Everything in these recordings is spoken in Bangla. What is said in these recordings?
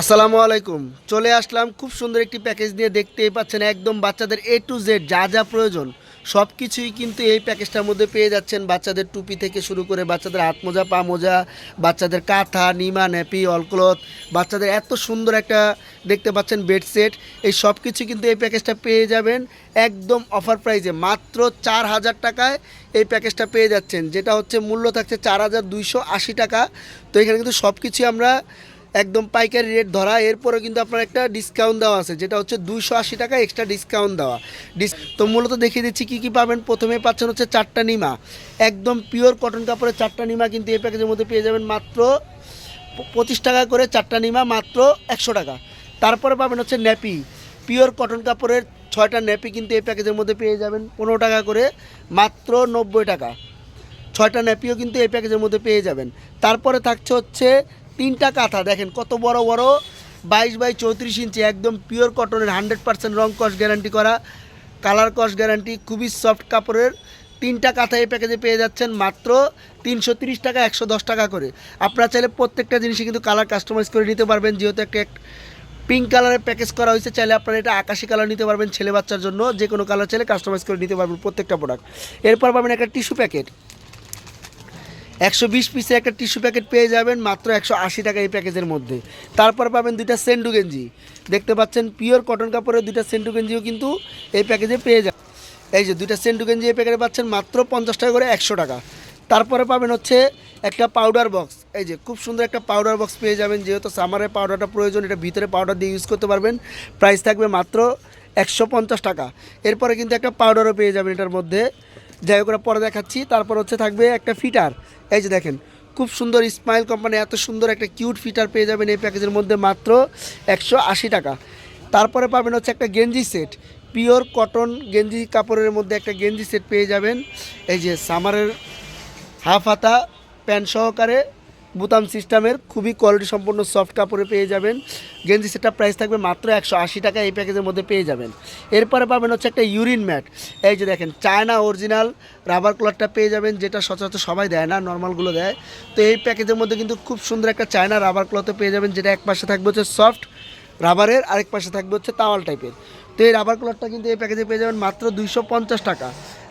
আসসালামু আলাইকুম। চলে আসলাম খুব সুন্দর একটি প্যাকেজ দিয়ে দেখতেই পাচ্ছেন একদম বাচ্চাদের এ টু জেড যা যা প্রয়োজন সব কিছুই কিন্তু এই প্যাকেজটার মধ্যে পেয়ে যাচ্ছেন বাচ্চাদের টুপি থেকে শুরু করে বাচ্চাদের হাত মোজা, পা মোজা, বাচ্চাদের কাঁথা, নিমা ন্যাপি অলক্লথ, বাচ্চাদের এত সুন্দর একটা দেখতে পাচ্ছেন বেডসেট এই সব কিছু কিন্তু এই প্যাকেজটা পেয়ে যাবেন একদম অফার প্রাইজে মাত্র চার হাজার টাকায় এই প্যাকেজটা পেয়ে যাচ্ছেন, যেটা হচ্ছে মূল্য থাকছে চার হাজার দুইশো আশি টাকা। তো এখানে কিন্তু সব কিছুই আমরা একদম পাইকারি রেট ধরা। এরপরে কিন্তু আপনার একটা ডিসকাউন্ট দেওয়া আছে, যেটা হচ্ছে দুইশো আশি টাকা এক্সট্রা ডিসকাউন্ট দেওয়া। তো মূলত দেখিয়ে দিচ্ছি কী কী পাবেন। প্রথমে পাচ্ছেন হচ্ছে চারটা নিমা। একদম পিওর কটন কাপড়ের চারটা নিমা কিন্তু এই প্যাকেজের মধ্যে পেয়ে যাবেন মাত্র পঁচিশ টাকা করে চারটা নিমা, মাত্র একশো টাকা। তারপরে পাবেন হচ্ছে ন্যাপি পিওর কটন কাপড়ের ছয়টা ন্যাপি কিন্তু এই প্যাকেজের মধ্যে পেয়ে যাবেন পনেরো টাকা করে, মাত্র নব্বই টাকা। ছয়টা ন্যাপিও কিন্তু এই প্যাকেজের মধ্যে পেয়ে যাবেন। তারপরে থাকছে হচ্ছে তিনটা কাঁথা, দেখেন কত বড় বড়। বাইশ বাই চৌত্রিশ ইঞ্চি, একদম পিওর কটনের হান্ড্রেড পার্সেন্ট রং কস গ্যারান্টি করা। কালার কস গ্যারান্টি খুবই সফট কাপড়ের। তিনটা কাঁথা এই প্যাকেজে পেয়ে যাচ্ছেন মাত্র তিনশো তিরিশ টাকা, একশো দশ টাকা করে। আপনারা চাইলে প্রত্যেকটা জিনিসই কিন্তু কালার কাস্টমাইজ করে নিতে পারবেন। যেহেতু একটা পিঙ্ক কালারের প্যাকেজ করা হয়েছে, চাইলে আপনারা এটা আকাশি কালার নিতে পারবেন ছেলে বাচ্চার জন্য। যে কোনো কালার চাইলে কাস্টমাইজ করে নিতে পারবেন প্রত্যেকটা প্রোডাক্ট এরপর পাবেন একটা টিস্যু প্যাকেট একশো বিশ পিসের একটা টিস্যু প্যাকেট পেয়ে যাবেন মাত্র একশো আশি টাকা এই প্যাকেজের মধ্যে। তারপর পাবেন দুইটা সেন্ডু গেঞ্জি। দেখতে পাচ্ছেন পিওর কটন কাপড়ের দুইটা সেন্ডু গেঞ্জিও কিন্তু এই প্যাকেজে পেয়ে যাবেন। এই যে দুইটা সেন্ডু গেঞ্জি এই প্যাকেটে পাচ্ছেন মাত্র পঞ্চাশ টাকা করে একশো টাকা। তারপরে পাবেন হচ্ছে একটা পাউডার বক্স। এই যে খুব সুন্দর একটা পাউডার বক্স পেয়ে যাবেন, যেহেতু সামারের পাউডারটা প্রয়োজন, এটা ভিতরে পাউডার দিয়ে ইউজ করতে পারবেন। প্রাইস থাকবে মাত্র একশো পঞ্চাশ টাকা। এরপরে কিন্তু একটা পাউডারও পেয়ে যাবেন এটার মধ্যে। যাই হোক পরে দেখাচ্ছি। তারপর হচ্ছে থাকবে একটা ফিটার। এই যে দেখেন, খুব সুন্দর স্মাইল কোম্পানি এত সুন্দর একটা কিউট ফিটার পেয়ে যাবেন এই প্যাকেজের মধ্যে মাত্র একশো আশি টাকা। তারপরে পাবেন হচ্ছে একটা গেঞ্জি সেট পিওর কটন গেঞ্জি কাপড়ের মধ্যে একটা গেঞ্জি সেট পেয়ে যাবেন। এই যে সামারের হাফ হাতা প্যান্ট সহকারে বুতাম সিস্টেমের খুবই কোয়ালিটি সম্পন্ন সফট কাপড়ে পেয়ে যাবেন। গেঞ্জি সেটটা প্রাইস থাকবে মাত্র একশো আশি টাকা, এই প্যাকেজের মধ্যে পেয়ে যাবেন। এরপরে পাবেন হচ্ছে একটা ইউরিন ম্যাট এই যে দেখেন চায়না অরিজিনাল রাবার ক্লথটা পেয়ে যাবেন, যেটা সচরাচর সবাই দেয় না নর্মালগুলো দেয়। তো এই প্যাকেজের মধ্যে কিন্তু খুব সুন্দর একটা চায়না রাবার ক্লথও পেয়ে যাবেন, যেটা এক পাশে থাকবে হচ্ছে সফট রাবারের আরেক পাশে থাকবে হচ্ছে তাওয়াল টাইপের তো এই রাবার ক্লথটা কিন্তু এই প্যাকেজে পেয়ে যাবেন মাত্র দুইশো পঞ্চাশ টাকা।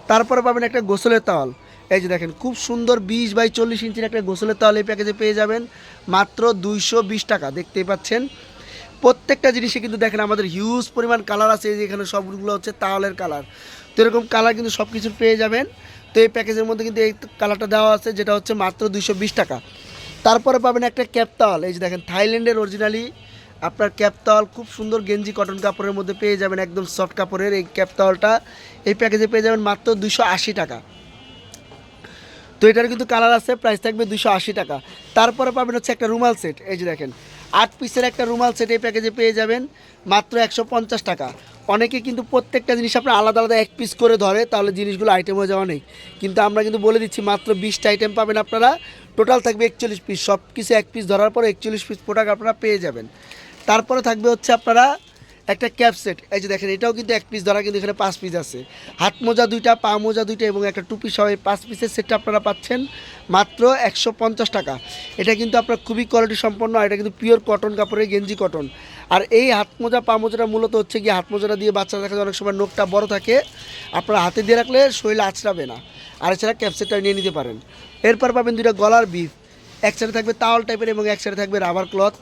তারপরে পাবেন একটা গোসলের তাওয়াল। এই যে দেখেন, খুব সুন্দর বিশ বাই চল্লিশ ইঞ্চির একটা গোসলের তাওয়াল এই প্যাকেজে পেয়ে যাবেন মাত্র দুইশো বিশ টাকা, দেখতেই পাচ্ছেন। প্রত্যেকটা জিনিসে কিন্তু দেখেন আমাদের হিউজ পরিমাণ কালার আছে, এই যে এখানে সবগুলো হচ্ছে তাওয়ালের কালার তো এরকম কালার কিন্তু সব কিছু পেয়ে যাবেন। তো এই প্যাকেজের মধ্যে কিন্তু এই কালারটা দেওয়া আছে, যেটা হচ্ছে মাত্র দুইশো বিশ টাকা। তারপরে পাবেন একটা ক্যাপ তাওয়াল, এই যে দেখেন, থাইল্যান্ডের অরিজিনালি আপনার ক্যাপ তাওয়াল, খুব সুন্দর গেঞ্জি কটন কাপড়ের মধ্যে পেয়ে যাবেন, একদম সফট কাপড়ের এই ক্যাপ তাওয়ালটা। এই প্যাকেজে পেয়ে যাবেন মাত্র দুশো টাকা। তো এটার কিন্তু কালার আছে প্রাইস থাকবে দুশো আশি টাকা। তারপরে পাবেন হচ্ছে একটা রুমাল সেট এই যে দেখেন। আট পিসের একটা রুমাল সেট এই প্যাকেজে পেয়ে যাবেন, মাত্র একশো পঞ্চাশ টাকা। অনেকে কিন্তু প্রত্যেকটা জিনিস আপনার আলাদা আলাদা এক পিস করে ধরে, তাহলে জিনিসগুলো আইটেম হয়ে যাওয়া নেই। কিন্তু আমরা কিন্তু বলে দিচ্ছি, মাত্র বিশটা আইটেম পাবেন আপনারা। টোটাল থাকবে একচল্লিশ পিস সব কিছু এক পিস ধরার পর একচল্লিশ পিস প্রোডাক্ট আপনারা পেয়ে যাবেন। তারপরে থাকবে হচ্ছে আপনারা একটা ক্যাপ সেট। এই যে দেখেন, এটাও কিন্তু এক পিস ধরা কিন্তু এখানে পাঁচ পিস আছে। হাত মোজা দুইটা, পা মোজা দুইটা এবং একটা টুপি সহ এই পাঁচ পিসের সেটটা আপনারা পাচ্ছেন মাত্র একশো পঞ্চাশ টাকা। এটা কিন্তু আপনার খুবই কোয়ালিটি সম্পন্ন আর এটা কিন্তু পিওর কটন কাপড়ের গেঞ্জি কটন আর এই হাত মোজা, পা মোজাটা মূলত হচ্ছে গিয়ে হাত মোজাটা দিয়ে বাচ্চারা দেখা যায়, অনেক সময় নোখটা বড় থাকে। আপনারা হাতে দিয়ে রাখলে শরীরে আঁচড়াবে না। আর এছাড়া ক্যাপসেটটা নিয়ে নিতে পারেন। এরপর পাবেন দুইটা গলার বিফ। এক সাইডে থাকবে তাওয়াল টাইপের এবং এক সাইডে থাকবে রাবার ক্লথ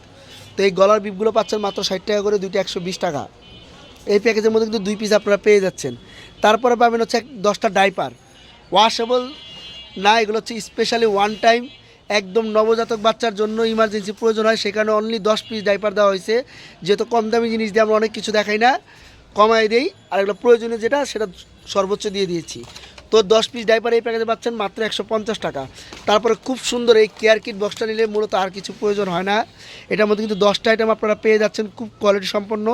তো এই গলার বিপগুলো পাচ্ছেন মাত্র ষাট টাকা করে, দুইটা একশো বিশ টাকা। এই প্যাকেজের মধ্যে কিন্তু দুই পিস আপনারা পেয়ে যাচ্ছেন। তারপরে পাবেন হচ্ছে দশটা ডাইপার ওয়াশেবল না, এগুলো হচ্ছে স্পেশালি ওয়ান টাইম একদম নবজাতক বাচ্চার জন্য ইমার্জেন্সি প্রয়োজন হয়, সেখানে অনলি দশ পিস ডাইপার দেওয়া হয়েছে। যেহেতু কম দামি জিনিস দিয়ে আমরা অনেক কিছু দেখাই না, কমাই দেই। আর এগুলো প্রয়োজনীয় যেটা, সেটা সর্বোচ্চ দিয়ে দিয়েছি। তো দশ পিস ডাইপার এই প্যাকেজে পাচ্ছেন মাত্র একশো পঞ্চাশ টাকা। তারপরে খুব সুন্দর এই কেয়ার কিট বক্সটা নিলে মূলত আর কিছু প্রয়োজন হয় না। এটার মধ্যে কিন্তু দশটা আইটেম আপনারা পেয়ে যাচ্ছেন, খুব কোয়ালিটি সম্পন্ন।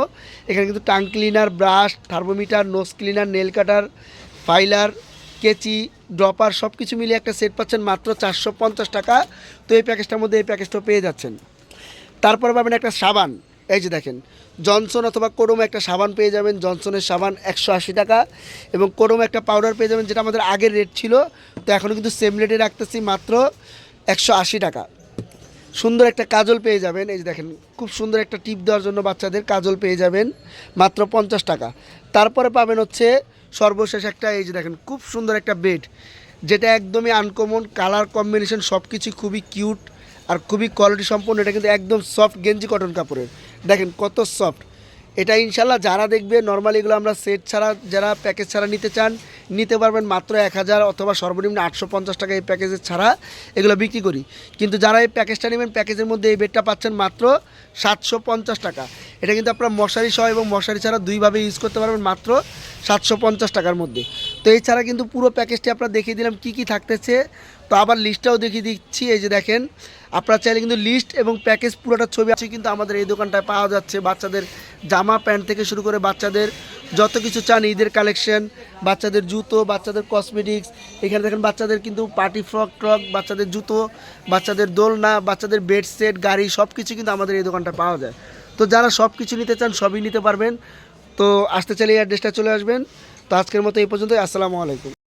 এখানে কিন্তু tongue cleaner brush thermometer nose cleaner nail cutter filer কেচি ড্রপার সব কিছু মিলিয়ে একটা সেট পাচ্ছেন মাত্র চারশো পঞ্চাশ টাকা। তো এই প্যাকেজটার মধ্যে এই প্যাকেজটাও পেয়ে যাচ্ছেন। তারপরে পাবেন একটা সাবান। এই যে দেখেন জনসন অথবা কোডোমো একটা সাবান পেয়ে যাবেন। জনসনের সাবান একশো আশি টাকা এবং কোডোমো একটা পাউডার পেয়ে যাবেন, যেটা আমাদের আগের রেট ছিল। তো এখনও কিন্তু সেম রেটে রাখতেছি, মাত্র একশো আশি টাকা। সুন্দর একটা কাজল পেয়ে যাবেন। এই যে দেখেন, খুব সুন্দর একটা টিপ দেওয়ার জন্য বাচ্চাদের কাজল পেয়ে যাবেন, মাত্র পঞ্চাশ টাকা। তারপরে পাবেন হচ্ছে সর্বশেষ একটা, এই যে দেখেন, খুব সুন্দর একটা বেড যেটা একদমই আনকমন কালার কম্বিনেশন সব কিছু খুবই কিউট আর খুবই কোয়ালিটি সম্পন্ন এটা কিন্তু একদম সফট গেঞ্জি কটন কাপড়ের। দেখেন কত সফট এটা ইনশাল্লাহ যারা দেখবে নর্মালি এগুলো আমরা সেট ছাড়া, যারা প্যাকেজ ছাড়া নিতে চান, নিতে পারবেন মাত্র এক হাজার অথবা সর্বনিম্ন আটশো পঞ্চাশ টাকা এই প্যাকেজের ছাড়া এগুলো বিক্রি করি। কিন্তু যারা এই প্যাকেজটা নেবেন প্যাকেজের মধ্যে এই বেডটা পাচ্ছেন মাত্র সাতশো পঞ্চাশ টাকা। এটা কিন্তু আপনার মশারি সহ এবং মশারি ছাড়া দুইভাবে ইউজ করতে পারবেন মাত্র সাতশো পঞ্চাশ টাকার মধ্যে। তো এছাড়া কিন্তু পুরো প্যাকেজটি আপনারা দেখিয়ে দিলাম, কী কী থাকতেছে। তো আবার লিস্টটাও দেখিয়ে দিচ্ছি, এই যে দেখেন, আপনারা চাইলে কিন্তু লিস্ট এবং প্যাকেজ পুরোটা ছবি আছে কিন্তু আমাদের এই দোকানটায় পাওয়া যাচ্ছে বাচ্চাদের জামা প্যান্ট থেকে শুরু করে বাচ্চাদের যত কিছু চান, ঈদের কালেকশন, বাচ্চাদের জুতো, বাচ্চাদের কসমেটিক্স এখানে দেখেন বাচ্চাদের কিন্তু পার্টি ফ্রক, ট্রক, বাচ্চাদের জুতো, বাচ্চাদের দোলনা, বাচ্চাদের বেড সেট গাড়ি সব কিছু কিন্তু আমাদের এই দোকানটা পাওয়া যায়। তো যারা সব কিছু নিতে চান, সবই নিতে পারবেন। তো আসতে চাইলে এই অ্যাড্রেসটা চলে আসবেন। তো আজকের মতো এই পর্যন্তই। আসসালামু আলাইকুম।